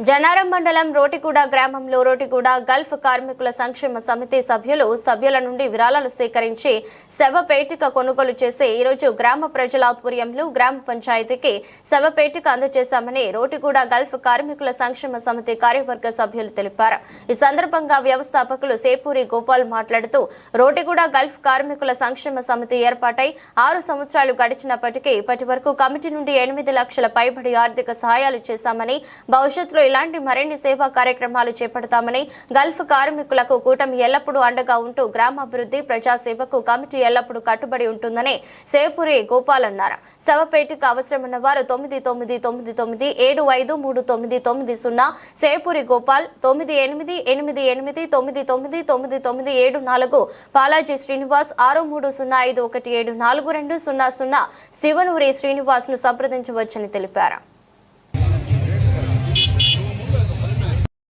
జనారం మండలం రోటిగూడ గ్రామంలో రోటిగూడ గల్ఫ్ కార్మికుల సంక్షేమ సమితి సభ్యులు సభ్యుల నుండి విరాళాలు సేకరించి శవపేటిక కొనుగోలు చేసి ఈరోజు గ్రామ ప్రజల ఆధ్వర్యంలో గ్రామ పంచాయతీకి శవపేటిక అందజేశామని రోటిగూడ గల్ఫ్ కార్మికుల సంక్షేమ సమితి కార్యవర్గ సభ్యులు తెలిపారు. ఈ సందర్భంగా వ్యవస్థాపకులు సేపూరి గోపాల్ మాట్లాడుతూ రోటిగూడ గల్ఫ్ కార్మికుల సంక్షేమ సమితి ఏర్పాటై ఆరు సంవత్సరాలు గడిచినప్పటికీ ఇప్పటి వరకు కమిటీ నుండి ఎనిమిది లక్షల పైబడి ఆర్థిక సహాయాలు చేశామని భవిష్యత్తులో ఇలాంటి మరిన్ని సేవా కార్యక్రమాలు చేపడతామని గల్ఫ్ కార్మికులకు కూటమి ఎల్లప్పుడూ అండగా ఉంటూ గ్రామాభివృద్ధి ప్రజాసేవకు కమిటీ ఎల్లప్పుడూ కట్టుబడి ఉంటుందని సేపూరి గోపాల్ అన్నారు. శవపేటకు అవసరమైన వారు తొమ్మిది తొమ్మిది తొమ్మిది తొమ్మిది ఏడు ఐదు మూడు తొమ్మిది తొమ్మిది సున్నా సేపూరి గోపాల్ తొమ్మిది ఎనిమిది ఎనిమిది ఎనిమిది తొమ్మిది తొమ్మిది తొమ్మిది తొమ్మిది ఏడు నాలుగు బాలాజీ శ్రీనివాస్ ఆరు మూడు సున్నా ఐదు ఒకటి ఏడు నాలుగు రెండు సున్నా సున్నా శివనూరి శ్రీనివాస్ను సంప్రదించవచ్చని తెలిపారు.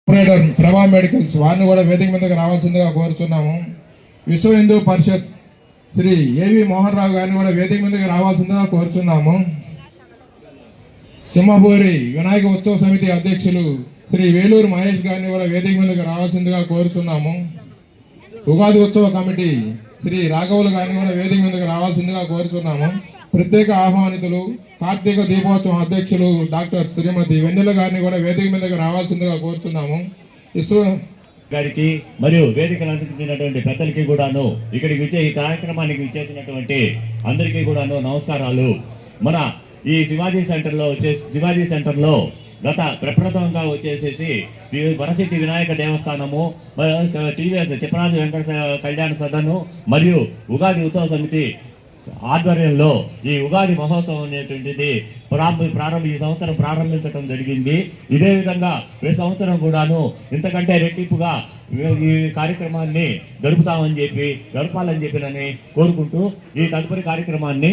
ఆపరేటర్ ప్రభా మెడికల్స్ వారిని కూడా వేదిక మీదకి రావాల్సిందిగా కోరుచున్నాము. విశ్వ హిందూ పరిషత్ శ్రీ ఏవి మోహన్ రావు గారిని కూడా వేదిక మీదకి రావాల్సిందిగా కోరుచున్నాము. సింహపూరి వినాయక ఉత్సవ సమితి అధ్యక్షులు శ్రీ వేలూరు మహేష్ గారిని కూడా వేదిక మీదకి రావాల్సిందిగా కోరుచున్నాము. ఉగాది ఉత్సవ కమిటీ శ్రీ రాఘవులు గారిని కూడా వేదిక మీదకి రావాల్సిందిగా కోరుచున్నాము. ప్రత్యేక ఆహ్వానితులు కార్తీక దీపోత్సవం అధ్యక్షులు డాక్టర్ శ్రీమతి వెన్నెల గారిని కూడా వేదిక మీదకి రావాల్సిందిగా కోరుచున్నాము. ఇస్రో గారికి మరియు వేదికలు అందించినటువంటి పెద్దలకి కూడాను ఇక్కడికి వచ్చే ఈ కార్యక్రమానికి విచ్చేసినటువంటి అందరికీ కూడాను నమస్కారాలు. మన ఈ శివాజీ సెంటర్లో వచ్చేసి శివాజీ సెంటర్లో గత ప్రప్రథమంగా వచ్చేసేసి ఈ వరసిద్ధి వినాయక దేవస్థానము టీవీఎస్ తిప్పరాజు వెంకట కళ్యాణ సదను మరియు ఉగాది ఉత్సవ సమితి ఆధ్వర్యంలో ఈ ఉగాది మహోత్సవం అనేటువంటిది ప్రారంభ ప్రారంభ ఈ సంవత్సరం ప్రారంభించడం జరిగింది. ఇదే విధంగా ప్రతి సంవత్సరం కూడాను ఇంతకంటే రెట్టింపుగా ఈ- కార్యక్రమాన్ని జరుపుతామని చెప్పి జరపాలని చెప్పినని కోరుకుంటూ ఈ తదుపరి కార్యక్రమాన్ని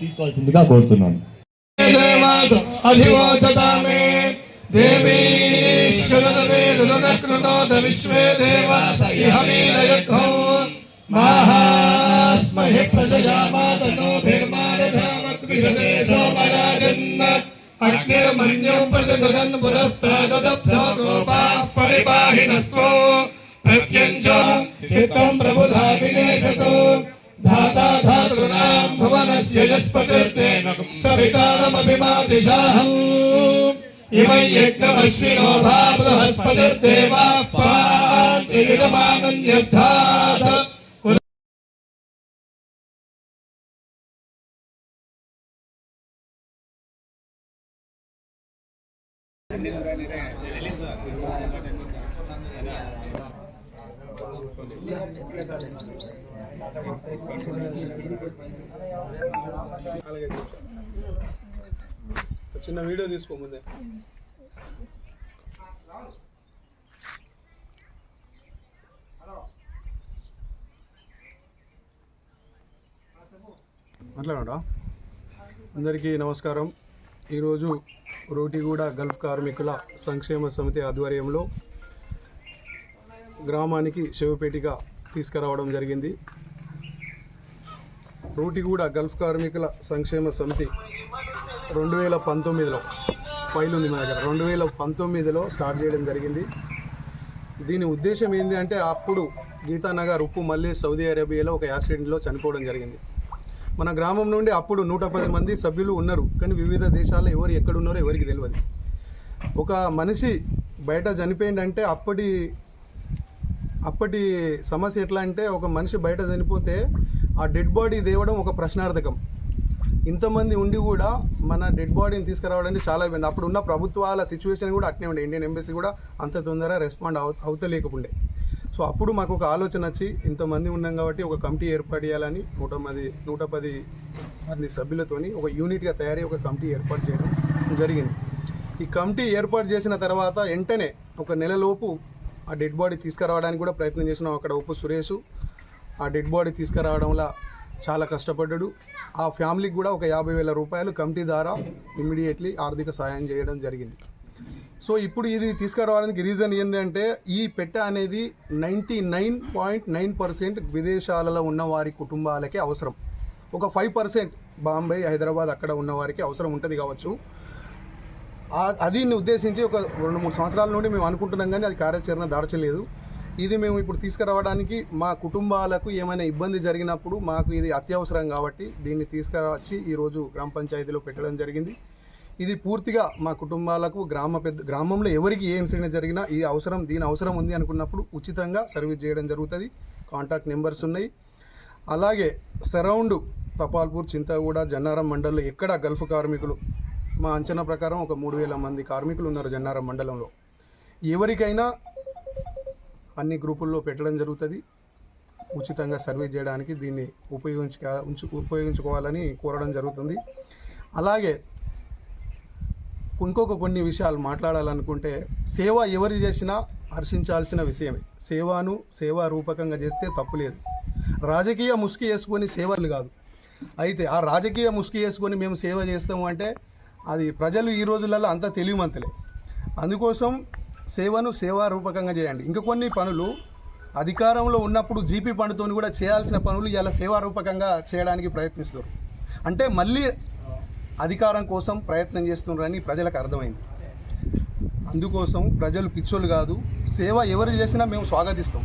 తీసుకోవాల్సిందిగా కోరుతున్నాను. అధివోచతామే అగ్నిర్మన్యం ప్రజగదన్ పురస్తాదభ్యో గోపాః పరిపాహినస్త్వో ప్రత్యంచ చిత్తం ప్రభుధా వినేశతో धाता धातॄणां भुवनस्य यस्पतिर्तेन सवितारमभिमादिशाहम् इमै यज्ञमश्विनो भा बृहस्पतिर्देवाः पान्ति చిన్న వీడియో తీసుకో ముందే. మాట్లాడా అందరికీ నమస్కారం. ఈరోజు రోటిగూడ గల్ఫ్ కార్మికుల సంక్షేమ సమితి ఆధ్వర్యంలో గ్రామానికి శివపేటిగా తీసుకురావడం జరిగింది. రోటిగూడ గల్ఫ్ కార్మికుల సంక్షేమ సమితి రెండు వేల పంతొమ్మిదిలో ఫైల్ ఉంది మా దగ్గర. రెండు వేల పంతొమ్మిదిలో స్టార్ట్ చేయడం జరిగింది. దీని ఉద్దేశం ఏంటి అంటే అప్పుడు గీతానగర్ ఉప్పు మళ్ళీ సౌదీ అరేబియాలో ఒక యాక్సిడెంట్లో చనిపోవడం జరిగింది. మన గ్రామం నుండి అప్పుడు నూట పది మంది సభ్యులు ఉన్నారు. కానీ వివిధ దేశాల్లో ఎవరు ఎక్కడున్నారో ఎవరికి తెలియదు ఒక మనిషి బయట చనిపోయిందంటే అప్పటి అప్పటి సమస్య ఎట్లా అంటే ఒక మనిషి బయట చనిపోతే ఆ డెడ్ బాడీ తేవడం ఒక ప్రశ్నార్థకం. ఇంతమంది ఉండి కూడా మన డెడ్ బాడీని తీసుకురావడానికి చాలా ఇబ్బంది. అప్పుడు ఉన్న ప్రభుత్వాల సిచ్యువేషన్ కూడా అట్నే ఉండే. ఇండియన్ ఎంబసీ కూడా అంత తొందరగా రెస్పాండ్ అవ అవుతలేకపోండే. సో అప్పుడు మాకు ఒక ఆలోచన వచ్చి ఇంతమంది ఉన్నాం కాబట్టి ఒక కమిటీ ఏర్పాటు చేయాలని నూట మంది నూట పది మంది సభ్యులతోని ఒక యూనిట్గా తయారై ఒక కమిటీ ఏర్పాటు చేయడం జరిగింది. ఈ కమిటీ ఏర్పాటు చేసిన తర్వాత వెంటనే ఒక నెలలోపు ఆ డెడ్ బాడీ తీసుకురావడానికి కూడా ప్రయత్నం చేసినాం అక్కడ ఉప్పు సురేష్. ఆ డెడ్ బాడీ తీసుకురావడంలో చాలా కష్టపడ్డాడు. ఆ ఫ్యామిలీకి కూడా ఒక యాభై వేల రూపాయలు కమిటీ ద్వారా ఇమ్మీడియట్లీ ఆర్థిక సాయం చేయడం జరిగింది. సో ఇప్పుడు ఇది తీసుకురావడానికి రీజన్ ఏంటంటే ఈ పెట్ట అనేది ninety nine point nine percent విదేశాలలో ఉన్న వారి కుటుంబాలకే అవసరం. ఒక ఫైవ్ పర్సెంట్ బాంబే హైదరాబాద్ అక్కడ ఉన్న వారికి అవసరం ఉంటుంది కావచ్చు. అది ఉద్దేశించి ఒక రెండు మూడు సంవత్సరాల నుండి మేము అనుకుంటున్నాం కానీ అది కార్యాచరణ దార్చలేదు. ఇది మేము ఇప్పుడు తీసుకురావడానికి మా కుటుంబాలకు ఏమైనా ఇబ్బంది జరిగినప్పుడు మాకు ఇది అత్యవసరం కాబట్టి దీన్ని తీసుకురావచ్చి ఈరోజు గ్రామ పంచాయతీలో పెట్టడం జరిగింది. ఇది పూర్తిగా మా కుటుంబాలకు గ్రామ పెద్ద గ్రామంలో ఎవరికి ఏ ఇన్సిడెంట్ జరిగినా ఈ అవసరం దీని అవసరం ఉంది అనుకున్నప్పుడు ఉచితంగా సర్వీస్ చేయడం జరుగుతుంది. కాంటాక్ట్ నెంబర్స్ ఉన్నాయి. అలాగే సరౌండ్ తపాల్పూర్ చింతగూడ జన్నారం మండలంలో ఎక్కడ గల్ఫ్ కార్మికులు మా అంచనా ప్రకారం ఒక మూడు వేల మంది కార్మికులు ఉన్నారు జన్నారం మండలంలో. ఎవరికైనా అన్ని గ్రూపుల్లో పెట్టడం జరుగుతుంది. ఉచితంగా సర్వీస్ చేయడానికి దీన్ని ఉపయోగించుక ఉపయోగించుకోవాలని కోరడం జరుగుతుంది. అలాగే ఇంకొక కొన్ని విషయాలు మాట్లాడాలనుకుంటే సేవ ఎవరు చేసినా హర్షించాల్సిన విషయమే. సేవను సేవా రూపకంగా చేస్తే తప్పులేదు రాజకీయ ముసుగు వేసుకొని సేవలు కాదు. అయితే ఆ రాజకీయ ముసుగు వేసుకొని మేము సేవ చేస్తాము అంటే అది ప్రజలు ఈ రోజులలో అంత తెలియమంతలే అందుకోసం సేవను సేవా రూపకంగా చేయండి. ఇంకా కొన్ని పనులు అధికారంలో ఉన్నప్పుడు జీపీ పండుతోని కూడా చేయాల్సిన పనులు ఇలా సేవా రూపకంగా చేయడానికి ప్రయత్నిస్తారు. అంటే మళ్ళీ అధికారం కోసం ప్రయత్నం చేస్తున్నారని ప్రజలకు అర్థమైంది. అందుకోసం ప్రజలు పిచ్చోళ్ళు కాదు సేవ ఎవరు చేసినా మేము స్వాగతిస్తాం.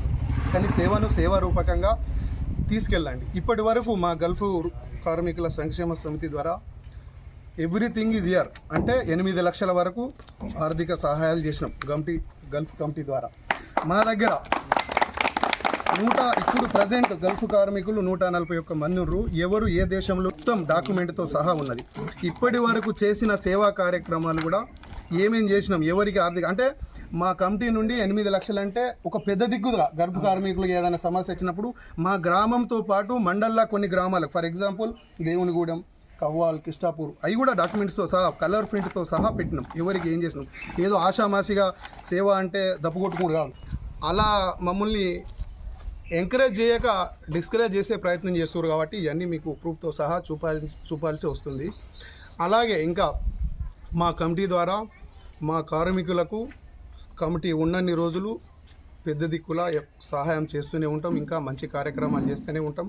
కానీ సేవను సేవా రూపకంగా తీసుకెళ్ళండి. ఇప్పటి వరకు మా గల్ఫ్ కార్మికుల సంక్షేమ సమితి ద్వారా ఎవ్రీథింగ్ ఈజ్ ఇయర్ అంటే ఎనిమిది లక్షల వరకు ఆర్థిక సహాయాలు చేసినాం గంటి గల్ఫ్ కమిటీ ద్వారా. మా దగ్గర నూట ఇప్పుడు ప్రజెంట్ గల్ఫ్ కార్మికులు నూట నలభై ఒక్క మంది ఉన్నారు. ఎవరు ఏ దేశంలో మొత్తం డాక్యుమెంట్తో సహా ఉన్నది? ఇప్పటి వరకు చేసిన సేవా కార్యక్రమాలు కూడా ఏమేం చేసినాం? ఎవరికి ఆర్థిక అంటే మా కమిటీ నుండి ఎనిమిది లక్షలు అంటే ఒక పెద్ద దిక్కుగా గర్భ కార్మికులకు ఏదైనా సమస్య వచ్చినప్పుడు మా గ్రామంతో పాటు మండల్లా కొన్ని గ్రామాలకు ఫర్ ఎగ్జాంపుల్ దేవునిగూడెం కవ్వాల్ కిష్టాపూర్ అవి కూడా డాక్యుమెంట్స్తో సహా కలర్ ప్రింట్తో సహా పెట్టినాం. ఎవరికి ఏం చేసినాం? ఏదో ఆషామాసిగా సేవ అంటే దప్పుకొట్టుకుడు కాదు. అలా మమ్మల్ని ఎంకరేజ్ చేయక డిస్కరేజ్ చేసే ప్రయత్నం చేస్తారు కాబట్టి ఇవన్నీ మీకు ప్రూఫ్తో సహా చూపాల్సి చూపాల్సి వస్తుంది. అలాగే ఇంకా మా కమిటీ ద్వారా మా కార్మికులకు కమిటీ ఉన్నన్ని రోజులు పెద్ద దిక్కుల సహాయం చేస్తూనే ఉంటాం. ఇంకా మంచి కార్యక్రమాలు చేస్తూనే ఉంటాం.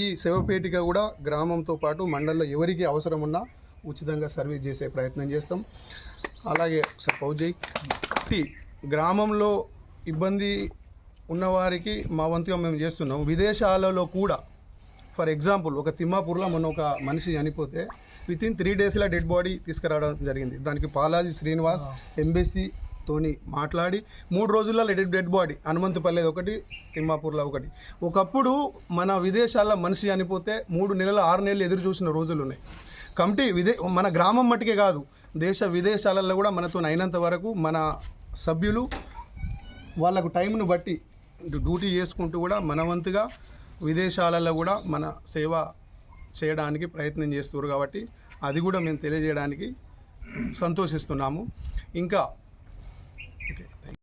ఈ శవపేటిక కూడా గ్రామంతో పాటు మండలంలో ఎవరికి అవసరం ఉన్నా ఉచితంగా సర్వీస్ చేసే ప్రయత్నం చేస్తాం. అలాగే సార్ పౌజయ్ గ్రామంలో ఇబ్బంది ఉన్నవారికి మా వంతుగా మేము చేస్తున్నాం. విదేశాలలో కూడా ఫర్ ఎగ్జాంపుల్ ఒక తిమ్మాపూర్లో మొన్న ఒక మనిషి చనిపోతే విత్ ఇన్ త్రీ డేస్లో డెడ్ బాడీ తీసుకురావడం జరిగింది. దానికి పాలాజీ శ్రీనివాస్ ఎంబీసీ తోని మాట్లాడి మూడు రోజుల్లో డెడ్ డెడ్ బాడీ హనుమంతుపల్లి ఒకటి తిమ్మాపూర్లో ఒకటి. ఒకప్పుడు మన విదేశాల్లో మనిషి చనిపోతే మూడు నెలలు ఆరు నెలలు ఎదురు చూసిన రోజులు ఉన్నాయి. కమిటీ విదే మన గ్రామం మట్టుకే కాదు దేశ విదేశాలలో కూడా మనతో అయినంత వరకు మన సభ్యులు వాళ్ళకు టైంను బట్టి డ్యూటీ చేసుకుంటూ కూడా మన వంతుగా విదేశాలలో కూడా మన సేవ చేయడానికి ప్రయత్నం చేస్తున్నారు కాబట్టి అది కూడా మేము తెలియజేయడానికి సంతోషిస్తున్నాము. ఇంకా ఓకే థ్యాంక్ యూ